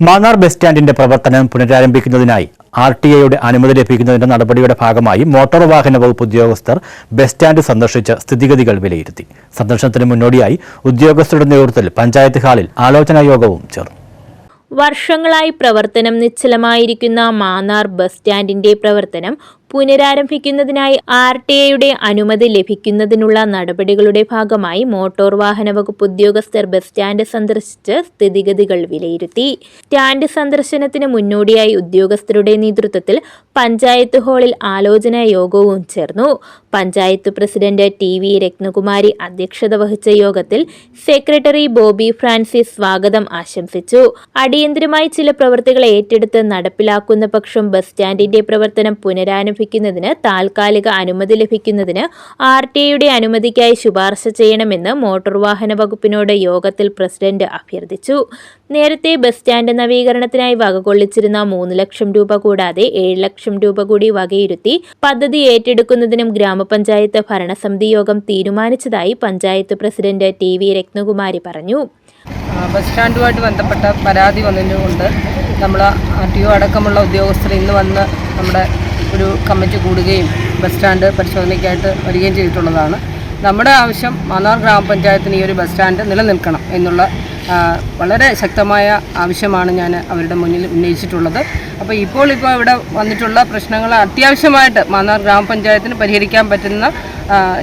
Mannar bus സ്റ്റാൻഡിന്റെ പ്രവർത്തനം പുനരാരംഭിക്കുന്നതിനായി R T ഐയുടെ അനുമതി ലഭിക്കുന്നതിന്റെ നടപടിയുടെ ഭാഗമായി മോട്ടോർ വാഹന വകുപ്പ് ഉദ്യോഗസ്ഥർ ബസ് സ്റ്റാൻഡ് സന്ദർശിച്ച് സ്ഥിതിഗതികൾ വിലയിരുത്തി. സന്ദർശനത്തിന് മുന്നോടിയായി ഉദ്യോഗസ്ഥരുടെ നേതൃത്വത്തിൽ പഞ്ചായത്ത് ഹാളിൽ ആലോചനാ യോഗവും ചേർന്നു. വർഷങ്ങളായി പ്രവർത്തനം നിശ്ചലമായിരിക്കുന്ന മാന്നാർ ബസ് സ്റ്റാൻഡിന്റെ പ്രവർത്തനം പുനരാരംഭിക്കുന്നതിനായി ആർ ടി ഐയുടെ അനുമതി ലഭിക്കുന്നതിനുള്ള നടപടികളുടെ ഭാഗമായി മോട്ടോർ വാഹന വകുപ്പ് ഉദ്യോഗസ്ഥർ ബസ് സ്റ്റാൻഡ് സന്ദർശിച്ച് സ്ഥിതിഗതികൾ വിലയിരുത്തി. സ്റ്റാൻഡ് സന്ദർശനത്തിന് മുന്നോടിയായി ഉദ്യോഗസ്ഥരുടെ നേതൃത്വത്തിൽ പഞ്ചായത്ത് ഹാളിൽ ആലോചനാ യോഗവും ചേർന്നു. Panchayat president T V Ratnakumari അധ്യക്ഷത വഹിച്ച യോഗത്തിൽ സെക്രട്ടറി ബോബി ഫ്രാൻസിസ് സ്വാഗതം ആശംസിച്ചു. അടിയന്തരമായി ചില പ്രവൃത്തികൾ ഏറ്റെടുത്ത് നടപ്പിലാക്കുന്ന പക്ഷം ബസ് സ്റ്റാൻഡിന്റെ പ്രവർത്തനം പുനരാരംഭിക്കുന്നതിന് താൽക്കാലിക അനുമതി ലഭിക്കുന്നതിന് ആർ ടി ഐയുടെ അനുമതിക്കായി ശുപാർശ ചെയ്യണമെന്ന് മോട്ടോർ വാഹന വകുപ്പിനോട് യോഗത്തിൽ പ്രസിഡന്റ് അഭ്യർത്ഥിച്ചു. നേരത്തെ ബസ് സ്റ്റാൻഡ് നവീകരണത്തിനായി വകകൊള്ളിച്ചിരുന്ന മൂന്ന് ലക്ഷം രൂപ കൂടാതെ ഏഴ് ലക്ഷം രൂപ കൂടി വകയിരുത്തി പദ്ധതി ഏറ്റെടുക്കുന്നതിനും ഗ്രാമപഞ്ചായത്ത് ഭരണസമിതി യോഗം തീരുമാനിച്ചതായി panchayat president T V Ratnakumari പറഞ്ഞു. ബസ് സ്റ്റാൻഡുമായിട്ട് ബന്ധപ്പെട്ട പരാതി വന്നതുകൊണ്ട് നമ്മൾ ആർ ടി ഒ അടക്കമുള്ള ഉദ്യോഗസ്ഥർ ഇന്ന് വന്ന് നമ്മുടെ ഒരു കമ്മിറ്റി കൂടുകയും ബസ് സ്റ്റാൻഡ് പരിശോധനയ്ക്കായിട്ട് വരികയും ചെയ്തിട്ടുള്ളതാണ്. നമ്മുടെ ആവശ്യം മാന്നാർ ഗ്രാമപഞ്ചായത്തിന് ഈ ഒരു ബസ് സ്റ്റാൻഡ് നിലനിൽക്കണം എന്നുള്ള വളരെ ശക്തമായ ആവശ്യമാണ് ഞാൻ അവരുടെ മുന്നിൽ ഉന്നയിച്ചിട്ടുള്ളത്. അപ്പോൾ ഇപ്പോൾ ഇപ്പോൾ ഇവിടെ വന്നിട്ടുള്ള പ്രശ്നങ്ങൾ അത്യാവശ്യമായിട്ട് മാന്നാർ ഗ്രാമപഞ്ചായത്തിന് പരിഹരിക്കാൻ പറ്റുന്ന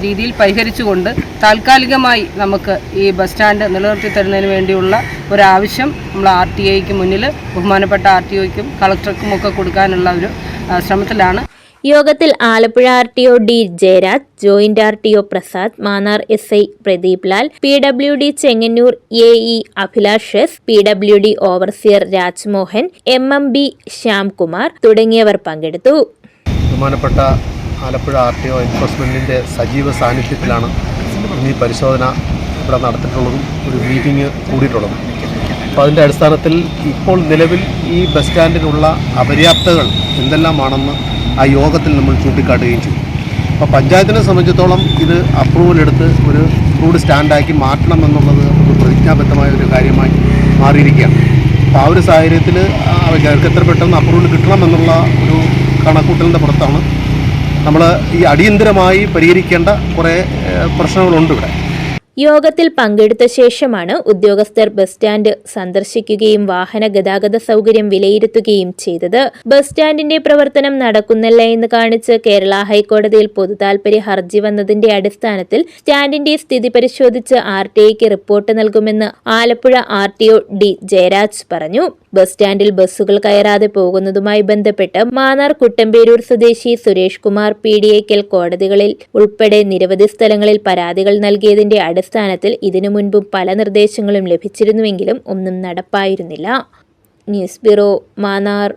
രീതിയിൽ പരിഹരിച്ചുകൊണ്ട് താൽക്കാലികമായി നമുക്ക് ഈ ബസ് സ്റ്റാൻഡ് നിലനിർത്തി തരുന്നതിന് വേണ്ടിയുള്ള ഒരാവശ്യം നമ്മൾ ആർ ടി ഐക്ക് മുന്നിൽ ബഹുമാനപ്പെട്ട ആർ ടി ഒയ്ക്കും കളക്ടർക്കും ഒക്കെ കൊടുക്കാനുള്ള ഒരു ശ്രമത്തിലാണ്. യോഗത്തിൽ Alappuzha R T O D Jayaraj joint R T O Prasad Mannar S I Pradeep Lal P W D Chengannur A E Abhilash S P W D overseer Rajmohan M M B Shyamkumar തുടങ്ങിയവർ പങ്കെടുത്തു. ബഹുമാനപ്പെട്ട Alappuzha R T O സജീവ സാന്നിധ്യത്തിലാണ് ഈ പരിശോധന ഇവിടെ നടത്തിയിട്ടുള്ളതും ഒരു meeting കൂടിയിട്ടുള്ളതും. അപ്പോൾ അതിന്റെ അടിസ്ഥാനത്തിൽ ഇപ്പോൾ നിലവിൽ ഈ ബസ് സ്റ്റാൻഡിനുള്ള അപര്യാപ്തകൾ എന്തെല്ലാമാണെന്ന് ആ യോഗത്തിൽ നമ്മൾ ചൂണ്ടിക്കാട്ടുകയും ചെയ്തു. അപ്പോൾ പഞ്ചായത്തിനെ സംബന്ധിച്ചിടത്തോളം ഇത് അപ്രൂവൽ എടുത്ത് ഒരു റൂഡ് സ്റ്റാൻഡാക്കി മാറ്റണം എന്നുള്ളത് ഒരു പ്രതിജ്ഞാബദ്ധമായ ഒരു കാര്യമായി മാറിയിരിക്കുകയാണ്. അപ്പോൾ ആ ഒരു സാഹചര്യത്തിൽ അവർക്ക് എത്ര പെട്ടെന്ന് അപ്രൂവൽ കിട്ടണം എന്നുള്ള ഒരു കണക്കൂട്ടലിന്റെ പുറത്താണ് നമ്മൾ ഈ അടിയന്തരമായി പരിഹരിക്കേണ്ട കുറേ പ്രശ്നങ്ങളുണ്ട് ഇവിടെ. യോഗത്തിൽ പങ്കെടുത്ത ശേഷമാണ് ഉദ്യോഗസ്ഥർ ബസ് സ്റ്റാൻഡ് സന്ദർശിക്കുകയും വാഹന ഗതാഗത സൗകര്യം വിലയിരുത്തുകയും ചെയ്തത്. ബസ് സ്റ്റാൻഡിന്റെ പ്രവർത്തനം നടക്കുന്നില്ല എന്ന് കാണിച്ച് കേരള ഹൈക്കോടതിയിൽ പൊതുതാൽപര്യ ഹർജി വന്നതിന്റെ അടിസ്ഥാനത്തിൽ സ്റ്റാൻഡിന്റെ സ്ഥിതി പരിശോധിച്ച് ആർ ടി റിപ്പോർട്ട് നൽകുമെന്ന് Alappuzha R T O D Jayaraj പറഞ്ഞു. ബസ് സ്റ്റാൻഡിൽ ബസ്സുകൾ കയറാതെ പോകുന്നതുമായി ബന്ധപ്പെട്ട് മാന്നാർ കുട്ടമ്പേരൂർ സ്വദേശി സുരേഷ് കുമാർ പി ഡി എക്കൽ കോടതികളിൽ ഉൾപ്പെടെ നിരവധി സ്ഥലങ്ങളിൽ പരാതികൾ നൽകിയതിന്റെ അടിസ്ഥാനത്തിൽ ഇതിനു മുൻപും പല നിർദ്ദേശങ്ങളും ലഭിച്ചിരുന്നുവെങ്കിലും ഒന്നും നടപ്പായിരുന്നില്ല. News bureau Mannar.